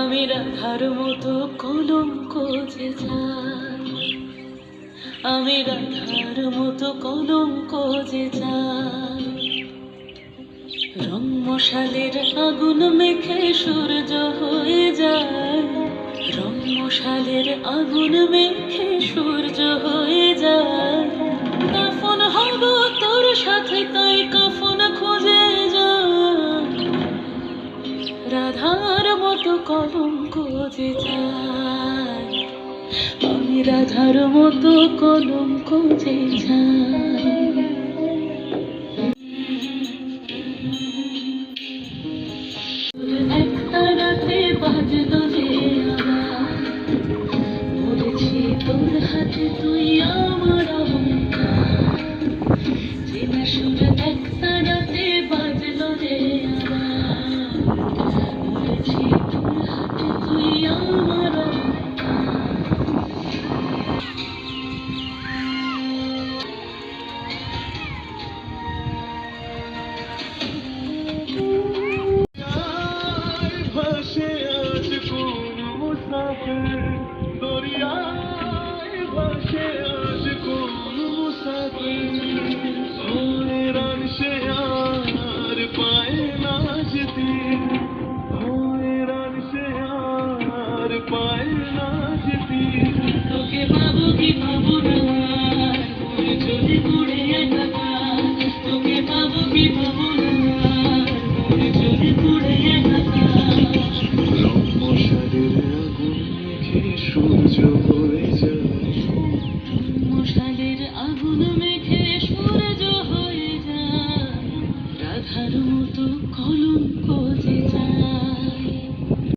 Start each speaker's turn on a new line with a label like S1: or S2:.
S1: রাধার মতো কলঙ্ক যে চাই। আমি রাধার মতো কলঙ্ক যে চাই। রং মশালের আগুন মেখে সূর্য হয়ে যায়। রং মশালের আগুন মেখে সূর্য হয়ে যায়। কাফন হব তোর সাথে তাই কলঙ্ক যে চাই আমি রাধার মতো কলঙ্ক যে চাই সূর্য হয়ে
S2: যায়। আগুন মেখে সূর্য হয়ে যায়।
S1: রাধার মতো কলঙ্ক যায়